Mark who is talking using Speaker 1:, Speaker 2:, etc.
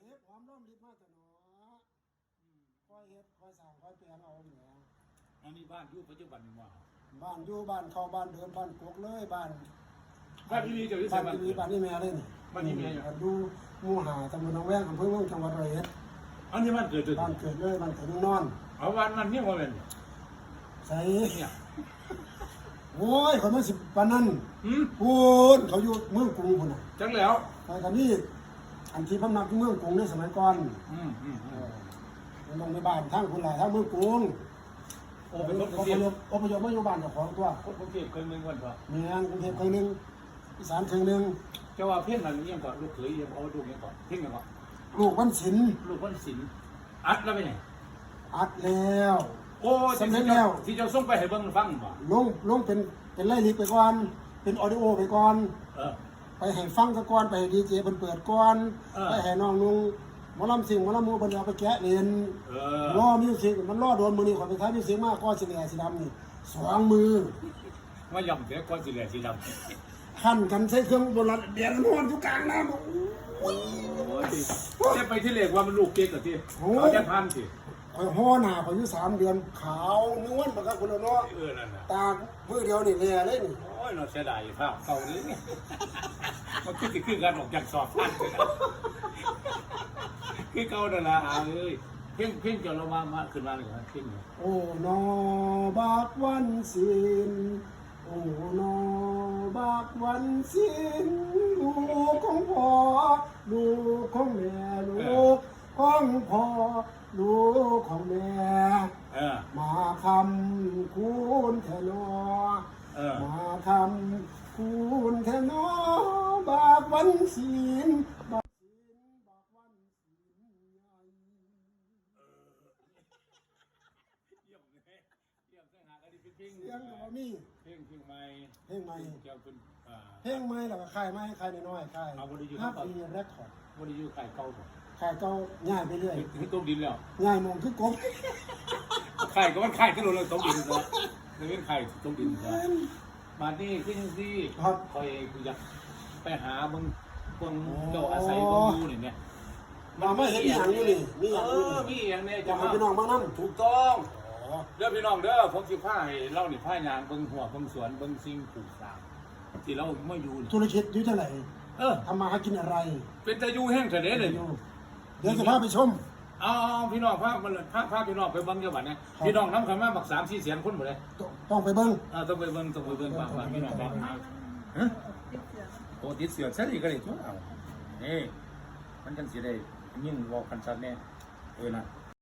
Speaker 1: เฮ็ดหอมร่อมริบมาแต่หนอคอยเฮ็ดคอยสร้างคอยเปลี่ยนเอาแหม
Speaker 2: อันนี้บ้านอยู่ปัจจุบันนี่ว่า
Speaker 1: บ้านอยู่บ้านเข้าบ้านเดินบ้านกกเลยบ้าน
Speaker 2: บ้านที่นี่เจ้าอยู่ไส
Speaker 1: บ้าน
Speaker 2: บ้าน
Speaker 1: ที่มีบ้านนี่แม่เลยนี่
Speaker 2: บ้านนี่แม่อยู่
Speaker 1: บ้านอยู่หมู่หาตำบลหนองแวงอำเภอเมืองจังหวัดร้อยเอ็ด
Speaker 2: อันนี้บ้านเกิดจุด
Speaker 1: บ้านเกิดเลยบ้านเกิดเมืองนอน
Speaker 2: เอาบ้านนั้นเนี่ยว่าเป็น
Speaker 1: ใส่
Speaker 2: เนี่ย
Speaker 1: โอ้ยเขามาสิบปานนั้น
Speaker 2: หืม
Speaker 1: พูนเขาอยู่เมืองกรุงพุ่นน่ะ
Speaker 2: จังแล้ว
Speaker 1: แต่ตอนนี้ อันที่พำนักอยู่เมืองกรุงในสมัยก่อน
Speaker 2: อืมอืม
Speaker 1: เอ
Speaker 2: อืม
Speaker 1: อลงในบ้านทั้งคนหลายทั้งเมืองกรุง
Speaker 2: โอ้เป็นคนก
Speaker 1: อ
Speaker 2: รุง
Speaker 1: พ
Speaker 2: เทพ
Speaker 1: ยพอพยพมาอยู่บ้านเจ้าของตัว
Speaker 2: คนกรุงเทพเคยเมืองก่อนป่ะ
Speaker 1: เมืองกรุงเทพครึ่งหนึงอีสานครึ่งหนึง
Speaker 2: เจ้าว่าเพ่งอะไรเนี่ยก่อนลูกเขยยังเอาลูกยังก่อนเพ่งยังก่อน
Speaker 1: ลูกวันศิลป์
Speaker 2: ลูกวันศิลป์อัดแล้วไปไหน
Speaker 1: อัดแล้ว
Speaker 2: โอ้
Speaker 1: สำเร็จแล้ว
Speaker 2: ที่เจ้าส่งไปให้เบิ่งฟังบ่
Speaker 1: ลงลงเป็นเป็นไล่ลิกไปก่อน เป็นออดิโอไปก่อน
Speaker 2: เออ
Speaker 1: ไปให้ฟังซะก่อนไปให้ดีเจเพิ่นเปิดก่อน
Speaker 2: เออ
Speaker 1: ไปให้น้องนุ่งหมอลำสิ่งหมอลำหมูเพิ่นเอาไปแกะเรียน
Speaker 2: เออ
Speaker 1: รอมิวสิกมันรอโดนมือนี่ขอยไปท้ายมิวสิกมากก็สิเหลือสิดำนี่สองมือ
Speaker 2: มาย่ำเสียก้อนสีเหลืองสีดำ
Speaker 1: ขั้นกันใช้เครื่องโบราณเดียนอนอยู่กลางน้ำ โอ้ย
Speaker 2: โอ้ยจะไปที่เหล็กว่ามันลูกเก๊กเหรอที่
Speaker 1: โอ้ย
Speaker 2: เขาจะพันสิ
Speaker 1: คอยห่อหน้าคอยอยู่สามเดือน ขาวนวลปากกาคนละเนาะ
Speaker 2: เออนั่นน่ะ
Speaker 1: ตามือเดียวนี่แหล่เลยนี่
Speaker 2: โอ้ ยเราเสียดายภาพเก่าเลยมันคือสิคือการออกจากสอบพันเลยนะคือเก่านั่นล่ะอ่าเอ้ยเพ่งเพ่งจะเรามามาขึ้นมาเลยนะเพ่งเนี่ย
Speaker 1: โอ้นอบากวันศิลโอ้นอบากวันศิลลูกของพ่อลูกของแม่ลูกของพ่อลูกของแม่
Speaker 2: เออ
Speaker 1: มาคำคุณเทนอ
Speaker 2: เออ
Speaker 1: มาคำ คุณเทนอบากวันศีลบากศีลบากวันศีลใหญ่
Speaker 2: เยี่ยมเลยเยี่ยมเส้นหากันดิเป็นเพ่ง
Speaker 1: เสียงก็บ่มี
Speaker 2: เพ่งเพ่งใหม่
Speaker 1: เพลงใหม่
Speaker 2: เกี่ยวเป็นอ่า
Speaker 1: เพลงใหม่แล้วก็ค่ายใหม่ค่ายน้อยๆค่าย
Speaker 2: เอาบ่ได้อยู่
Speaker 1: ฮับ
Speaker 2: ครับ
Speaker 1: ปีเรคคอร์ด
Speaker 2: วันนี้อยู่ไข่เก่าบ่
Speaker 1: ค่ายเก่าง่ายไปเรื่อย
Speaker 2: ถึงต้มดินแล้ว
Speaker 1: ง่ายมองคือกบ
Speaker 2: ไข่ก็มันไข่ที่เราเลยต้มดินซะเลยเป็นไข่ต้มดินซะ มานี่ขึ้นที่
Speaker 1: ครับ
Speaker 2: คอยกูอยากไปหามึงพวกเจ้าอาศัยมึงอยู่นี่เนี่ย
Speaker 1: มาไม่เห็นอีหยังอยู่นี่มีหยัง
Speaker 2: เอ
Speaker 1: อยู่
Speaker 2: อ
Speaker 1: นี่
Speaker 2: มีอย่างเนี่ย
Speaker 1: อยา
Speaker 2: จะ
Speaker 1: กให้พี่น้องมานั่ง
Speaker 2: ถูกต้อง
Speaker 1: อ๋อ
Speaker 2: เด้อพี่น้องเด้อผมสิพาให้เล่านี่พายางเบิ่งหัวเบิ่งสวนเบิ่งสิ่งปลูกสร้างที่เราไม่อยู่นี่
Speaker 1: ธุรกิจอยู่เท่าไหร่
Speaker 2: เออ
Speaker 1: ทำมาหากินอะไร
Speaker 2: เป็นตะยูแห้งทะเลเลย
Speaker 1: อยู่เดี๋ยวจะพาไปชม
Speaker 2: เอาเอาพี่น้องพามันเลยพาพาพี่น้องไปเบิ่งจังหวัดเนี่ย
Speaker 1: ครับ
Speaker 2: พี่น้องนำกันมาบักสามสี่เสียงคนหมดเลย
Speaker 1: ต้องต้องไปเบิ้ง
Speaker 2: อ่าต้องไปเบิ่งต้องไปเบิ่งว่าว่าพี่น้องบอกมาฮะโอ้ติดเสือใช่ดิก็ได้ทั่วเอาเอ้มันจังสิได้ยิ่งวอลคันชัดแน่เออนะ